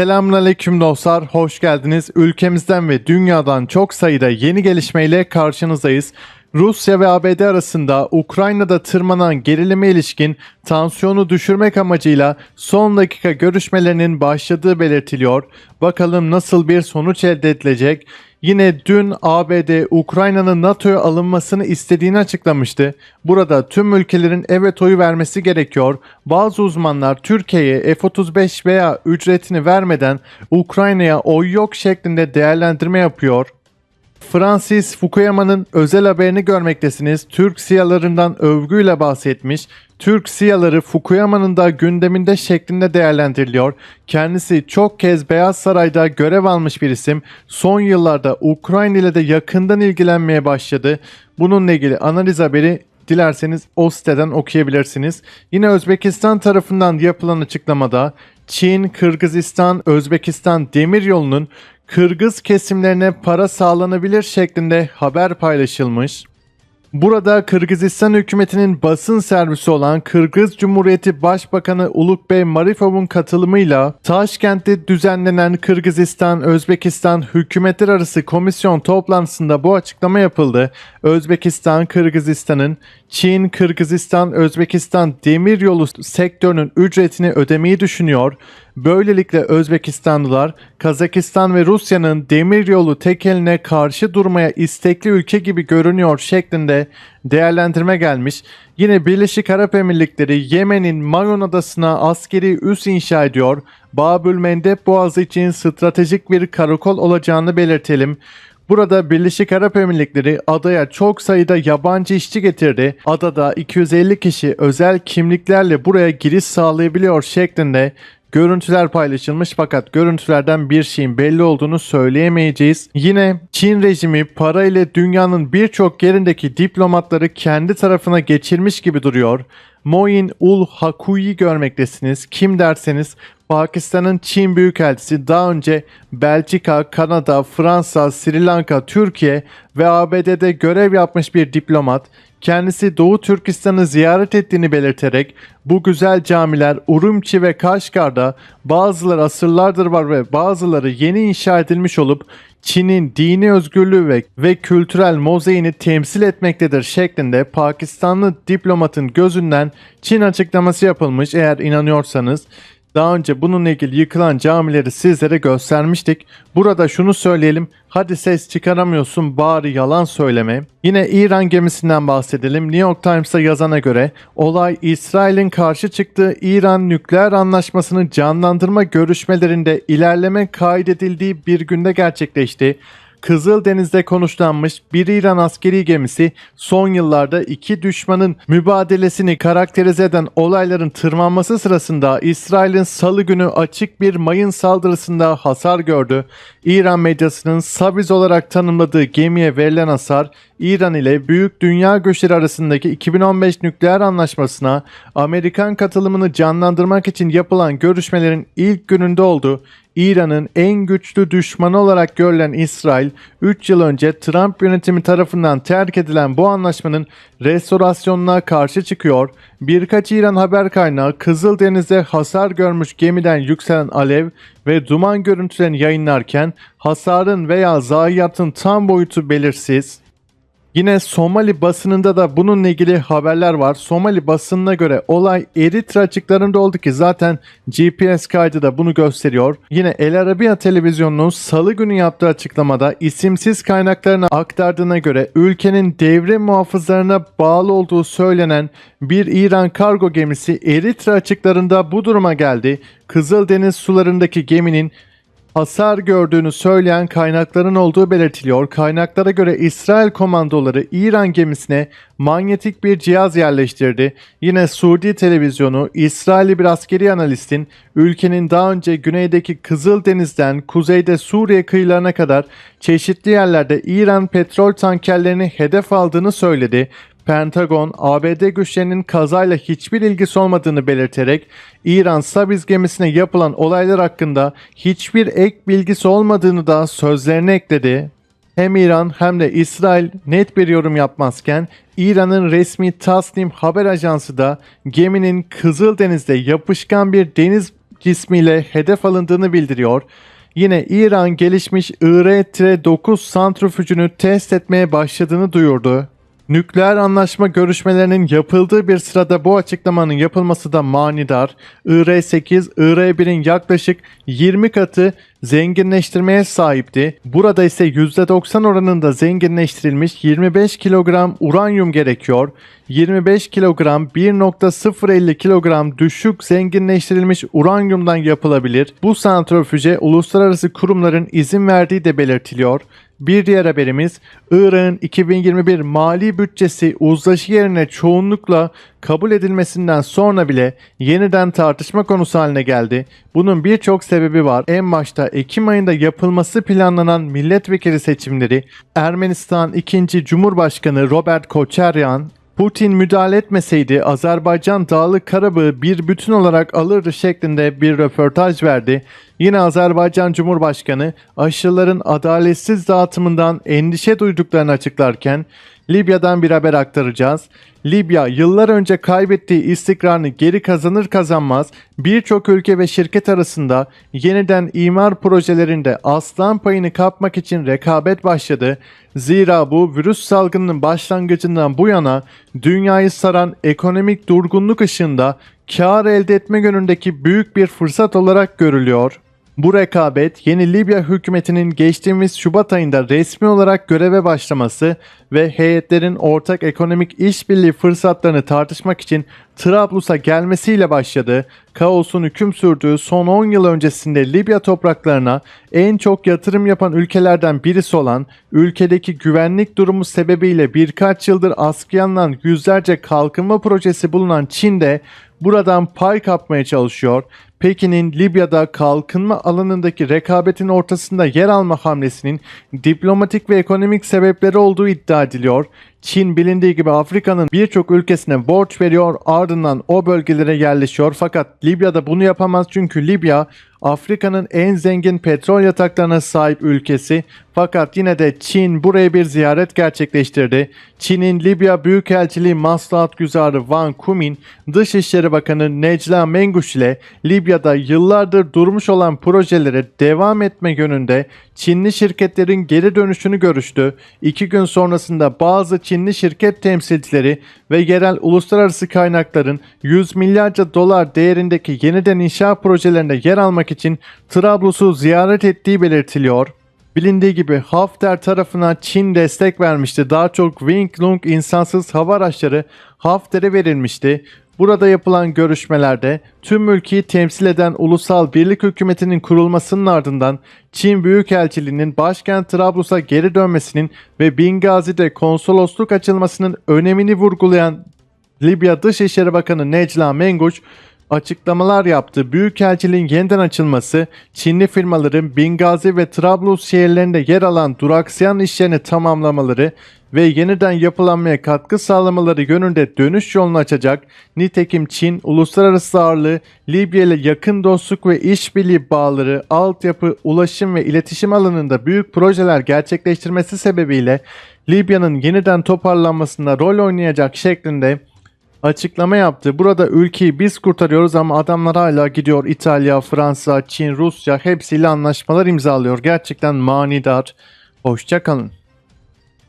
Selamünaleyküm dostlar, hoş geldiniz. Ülkemizden ve dünyadan çok sayıda yeni gelişmeyle karşınızdayız. Rusya ve ABD arasında Ukrayna'da tırmanan gerilime ilişkin tansiyonu düşürmek amacıyla son dakika görüşmelerinin başladığı belirtiliyor. Bakalım nasıl bir sonuç elde edilecek? Yine dün ABD Ukrayna'nın NATO'ya alınmasını istediğini açıklamıştı. Burada tüm ülkelerin evet oyu vermesi gerekiyor. Bazı uzmanlar Türkiye'ye F-35 veya ücretini vermeden Ukrayna'ya oy yok şeklinde değerlendirme yapıyor. Francis Fukuyama'nın özel haberini görmektesiniz. Türk siyalarından övgüyle bahsetmiş. Türk siyaları Fukuyama'nın da gündeminde şeklinde değerlendiriliyor. Kendisi çok kez Beyaz Saray'da görev almış bir isim. Son yıllarda Ukrayna ile de yakından ilgilenmeye başladı. Bununla ilgili analiz haberi dilerseniz o siteden okuyabilirsiniz. Yine Özbekistan tarafından yapılan açıklamada Çin, Kırgızistan, Özbekistan demiryolunun Kırgız kesimlerine para sağlanabilir şeklinde haber paylaşılmış. Burada Kırgızistan hükümetinin basın servisi olan Kırgız Cumhuriyeti Başbakanı Ulukbey Marifov'un katılımıyla Taşkent'te düzenlenen Kırgızistan Özbekistan hükümetler arası komisyon toplantısında bu açıklama yapıldı. Özbekistan Kırgızistan'ın Çin, Kırgızistan, Özbekistan demiryolu sektörünün ücretini ödemeyi düşünüyor. Böylelikle Özbekistanlılar Kazakistan ve Rusya'nın demiryolu tekeline karşı durmaya istekli ülke gibi görünüyor şeklinde değerlendirme gelmiş. Yine Birleşik Arap Emirlikleri Yemen'in Mayon adasına askeri üs inşa ediyor. Babül Mendeb Boğazı için stratejik bir karakol olacağını belirtelim. Burada Birleşik Arap Emirlikleri adaya çok sayıda yabancı işçi getirdi. Adada 250 kişi özel kimliklerle buraya giriş sağlayabiliyor şeklinde görüntüler paylaşılmış fakat görüntülerden bir şeyin belli olduğunu söyleyemeyeceğiz. Yine Çin rejimi para ile dünyanın birçok yerindeki diplomatları kendi tarafına geçirmiş gibi duruyor. Moin ul Haku'yu görmektesiniz. Kim derseniz Pakistan'ın Çin Büyükelçisi daha önce Belçika, Kanada, Fransa, Sri Lanka, Türkiye ve ABD'de görev yapmış bir diplomat. Kendisi Doğu Türkistan'ı ziyaret ettiğini belirterek bu güzel camiler Urumçi ve Kaşgar'da bazıları asırlardır var ve bazıları yeni inşa edilmiş olup Çin'in dini özgürlüğü ve, ve kültürel mozaiğini temsil etmektedir şeklinde Pakistanlı diplomatın gözünden Çin açıklaması yapılmış eğer inanıyorsanız. Daha önce bununla ilgili yıkılan camileri sizlere göstermiştik. Burada şunu söyleyelim. Hadi ses çıkaramıyorsun bari yalan söyleme. Yine İran gemisinden bahsedelim. New York Times'a yazana göre olay İsrail'in karşı çıktığı İran nükleer anlaşmasını canlandırma görüşmelerinde ilerleme kaydedildiği bir günde gerçekleşti. Kızıldeniz'de konuşlanmış bir İran askeri gemisi son yıllarda iki düşmanın mübadelesini karakterize eden olayların tırmanması sırasında İsrail'in salı günü açık bir mayın saldırısında hasar gördü. İran medyasının Sabiz olarak tanımladığı gemiye verilen hasar İran ile Büyük Dünya Güçleri arasındaki 2015 nükleer anlaşmasına Amerikan katılımını canlandırmak için yapılan görüşmelerin ilk gününde oldu. İran'ın en güçlü düşmanı olarak görülen İsrail, 3 yıl önce Trump yönetimi tarafından terk edilen bu anlaşmanın restorasyonuna karşı çıkıyor. Birkaç İran haber kaynağı Kızıldeniz'de hasar görmüş gemiden yükselen alev ve duman görüntülerini yayınlarken hasarın veya zayiatın tam boyutu belirsiz. Yine Somali basınında da bununla ilgili haberler var. Somali basınına göre olay Eritre açıklarında oldu ki zaten GPS kaydı da bunu gösteriyor. Yine El Arabiya televizyonunun salı günü yaptığı açıklamada isimsiz kaynaklarına aktardığına göre ülkenin devre muhafızlarına bağlı olduğu söylenen bir İran kargo gemisi Eritre açıklarında bu duruma geldi. Kızıldeniz sularındaki geminin hasar gördüğünü söyleyen kaynakların olduğu belirtiliyor. Kaynaklara göre İsrail komandoları İran gemisine manyetik bir cihaz yerleştirdi. Yine Suudi televizyonu İsrailli bir askeri analistin ülkenin daha önce güneydeki Kızıldeniz'den kuzeyde Suriye kıyılarına kadar çeşitli yerlerde İran petrol tankerlerini hedef aldığını söyledi. Pentagon, ABD güçlerinin kazayla hiçbir ilgisi olmadığını belirterek İran Sabiz gemisine yapılan olaylar hakkında hiçbir ek bilgisi olmadığını da sözlerine ekledi. Hem İran hem de İsrail net bir yorum yapmazken İran'ın resmi Tasnim haber ajansı da geminin Kızıldeniz'de yapışkan bir deniz cismiyle hedef alındığını bildiriyor. Yine İran gelişmiş IR-9 santrifüjünü test etmeye başladığını duyurdu. Nükleer anlaşma görüşmelerinin yapıldığı bir sırada bu açıklamanın yapılması da manidar. IR-8, IR-1'in yaklaşık 20 katı zenginleştirmeye sahipti. Burada ise %90 oranında zenginleştirilmiş 25 kilogram uranyum gerekiyor. 25 kilogram 1.050 kilogram düşük zenginleştirilmiş uranyumdan yapılabilir. Bu santrifüje uluslararası kurumların izin verdiği de belirtiliyor. Bir diğer haberimiz Irak'ın 2021 mali bütçesi uzlaşı yerine çoğunlukla kabul edilmesinden sonra bile yeniden tartışma konusu haline geldi. Bunun birçok sebebi var. En başta Ekim ayında yapılması planlanan milletvekili seçimleri, Ermenistan 2. Cumhurbaşkanı Robert Koçaryan, Putin müdahale etmeseydi Azerbaycan Dağlık Karabağ'ı bir bütün olarak alırdı şeklinde bir röportaj verdi. Yine Azerbaycan Cumhurbaşkanı aşıların adaletsiz dağıtımından endişe duyduklarını açıklarken Libya'dan bir haber aktaracağız. Libya yıllar önce kaybettiği istikrarını geri kazanır kazanmaz birçok ülke ve şirket arasında yeniden imar projelerinde aslan payını kapmak için rekabet başladı. Zira bu virüs salgınının başlangıcından bu yana dünyayı saran ekonomik durgunluk ışığında kar elde etme yönündeki büyük bir fırsat olarak görülüyor. Bu rekabet yeni Libya hükümetinin geçtiğimiz Şubat ayında resmi olarak göreve başlaması ve heyetlerin ortak ekonomik işbirliği fırsatlarını tartışmak için Trablus'a gelmesiyle başladı. Kaosun hüküm sürdüğü son 10 yıl öncesinde Libya topraklarına en çok yatırım yapan ülkelerden birisi olan ülkedeki güvenlik durumu sebebiyle birkaç yıldır askıya yüzlerce kalkınma projesi bulunan Çin de buradan pay kapmaya çalışıyor. Pekin'in Libya'da kalkınma alanındaki rekabetin ortasında yer alma hamlesinin diplomatik ve ekonomik sebepleri olduğu iddia ediliyor. Çin bilindiği gibi Afrika'nın birçok ülkesine borç veriyor ardından o bölgelere yerleşiyor fakat Libya'da bunu yapamaz çünkü Libya Afrika'nın en zengin petrol yataklarına sahip ülkesi fakat yine de Çin buraya bir ziyaret gerçekleştirdi. Çin'in Libya Büyükelçiliği Maslahat Güzarı Wang Kumin, Dışişleri Bakanı Necla Menguş ile Libya'da yıllardır durmuş olan projelere devam etme yönünde Çinli şirketlerin geri dönüşünü görüştü. İki gün sonrasında bazı Çinli şirket temsilcileri ve yerel uluslararası kaynakların 100 milyarca dolar değerindeki yeniden inşa projelerinde yer almak için Trablus'u ziyaret ettiği belirtiliyor. Bilindiği gibi Hafter tarafına Çin destek vermişti. Daha çok Wing Lung insansız hava araçları Hafter'e verilmişti. Burada yapılan görüşmelerde tüm ülkeyi temsil eden Ulusal Birlik Hükümeti'nin kurulmasının ardından Çin Büyükelçiliğinin başkent Trablus'a geri dönmesinin ve Bingazi'de konsolosluk açılmasının önemini vurgulayan Libya Dışişleri Bakanı Necla Menguş açıklamalar yaptı. Büyükelçiliğin yeniden açılması, Çinli firmaların Bingazi ve Trablus şehirlerinde yer alan duraksayan işlerini tamamlamaları ve yeniden yapılanmaya katkı sağlamaları yönünde dönüş yolunu açacak. Nitekim Çin, uluslararası ağırlığı, Libya ile yakın dostluk ve işbirliği bağları, altyapı, ulaşım ve iletişim alanında büyük projeler gerçekleştirmesi sebebiyle Libya'nın yeniden toparlanmasında rol oynayacak şeklinde açıklama yaptı. Burada ülkeyi biz kurtarıyoruz ama adamlar hala gidiyor İtalya, Fransa, Çin, Rusya hepsiyle anlaşmalar imzalıyor. Gerçekten manidar. Hoşçakalın.